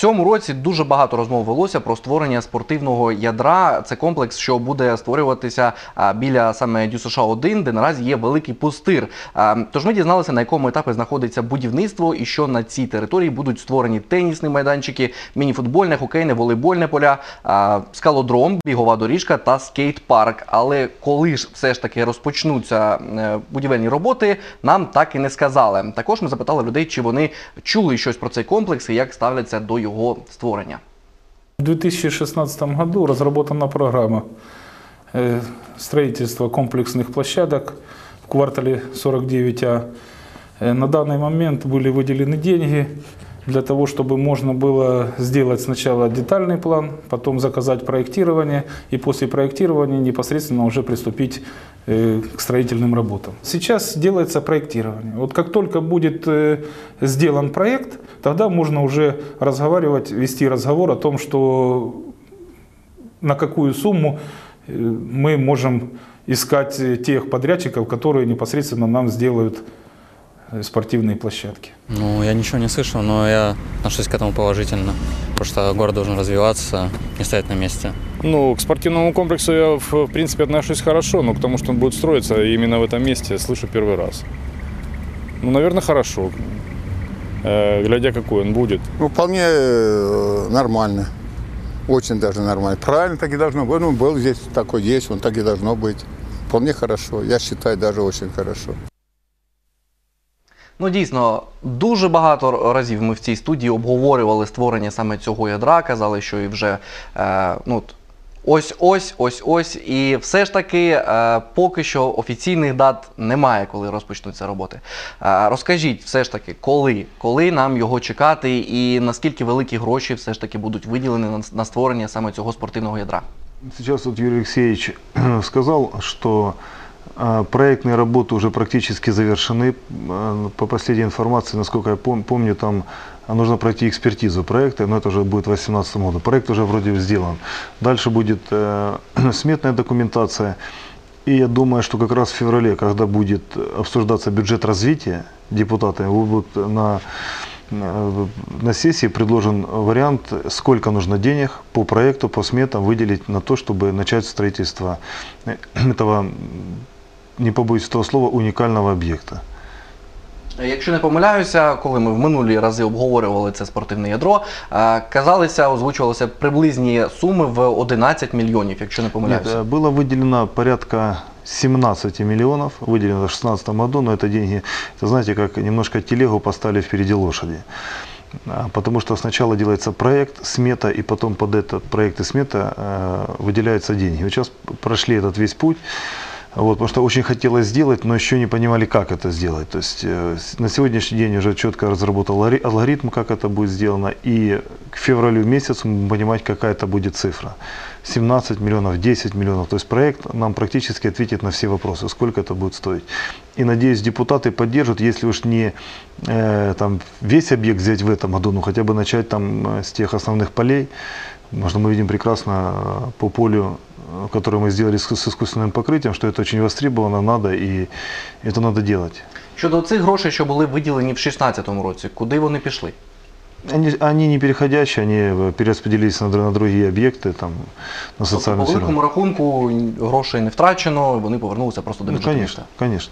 цьому році дуже багато розмов велося про створення спортивного ядра. Це комплекс, що буде створюватися біля саме ДЮСШ 1 де наразі є великий пустир. Тож ми дізналися, на якому етапі знаходиться будівництво і що на цій території будуть створені тенісні майданчики, мініфутбольне, хокейне, волейбольне поля, скалодром, бігова доріжка та скейт-парк. Але коли ж все ж таки розпочнуться е, будівельні роботи, нам так і не сказали. Також ми запитали людей, чи вони чули щось про цей комплекс і як ставляться до його створення. В 2016 году разработана программа строительства комплексных площадок в квартале 49А. Э, На данный момент были выделены деньги для того, чтобы можно было сделать сначала детальный план, потом заказать проектирование и после проектирования непосредственно уже приступить э, к строительным работам. Сейчас делается проектирование. Вот как только будет э, сделан проект, тогда можно уже разговаривать, вести разговор о том, что на какую сумму э, мы можем искать тех подрядчиков, которые непосредственно нам сделают спортивные площадки. Ну, я ничего не слышал, но я отношусь к этому положительно, потому что город должен развиваться, не стоять на месте. Ну, к спортивному комплексу я, в принципе, отношусь хорошо, но к тому, что он будет строиться именно в этом месте, слышу первый раз. Ну, наверное, хорошо. Э, глядя, какой он будет. Ну, вполне э, нормально. Очень даже нормально. Правильно так и должно быть. Ну, был здесь такой есть, он так и должно быть. Вполне хорошо. Я считаю, даже очень хорошо. Ну дійсно, дуже багато разів ми в цій студії обговорювали створення саме цього ядра. Казали, що і вже е, ну, ось ось, ось ось. І все ж таки, е, поки що офіційних дат немає, коли розпочнуться роботи. Е, розкажіть, все ж таки, коли, коли нам його чекати, і наскільки великі гроші все ж таки будуть виділені на, на створення саме цього спортивного ядра? Сейчас вот Юрий Алексеевич сказал, что проектные работы уже практически завершены. А, По последней информации, насколько я пом- помню, там а, нужно пройти экспертизу проекта, но это уже будет в 2018 году. Проект уже вроде сделан. Дальше будет э, сметная документация. И я думаю, что как раз в феврале, когда будет обсуждаться бюджет развития, депутаты будут на, э, на сессии предложен вариант, сколько нужно денег по проекту, по сметам выделить на то, чтобы начать строительство э, этого, не побоюсь этого слова, уникального объекта. Якщо не помиляюся, коли ми в минулі рази обговорювали це спортивне ядро, е, казалися, озвучувалися приблизні суми в 11 мільйонів, якщо не Нет, помиляюся. э, было выделено порядка 17 миллионов, выделено в 2016 году, но это деньги, это знаете, как немножко телегу поставили впереди лошади. А, Потому что сначала делается проект, смета, и потом под этот проект и смета э, выделяются деньги. Вот сейчас прошли этот весь путь. Вот, потому что очень хотелось сделать, но еще не понимали, как это сделать. То есть э, на сегодняшний день уже четко разработал алгори- алгоритм, как это будет сделано, и к февралю месяцу мы будем понимать, какая это будет цифра. 17 миллионов, 10 миллионов. То есть проект нам практически ответит на все вопросы, сколько это будет стоить. И надеюсь, депутаты поддержат, если уж не э, там, весь объект взять в этом году, ну хотя бы начать там э, с тех основных полей. Что мы видим прекрасно э, по полю, э, которое мы сделали с, с искусственным покрытием, что это очень востребовано, надо и это надо делать. Щодо цих грошей, що були виділені в 2016 році, куди вони пішли? Они, они не переходящие, они э, перераспределились на, др- на другие объекты, там, на Тобто, по социальную сферу. великому рахунку грошей не втрачено, вони повернулися просто до Ну, бюджету конечно, міста. конечно.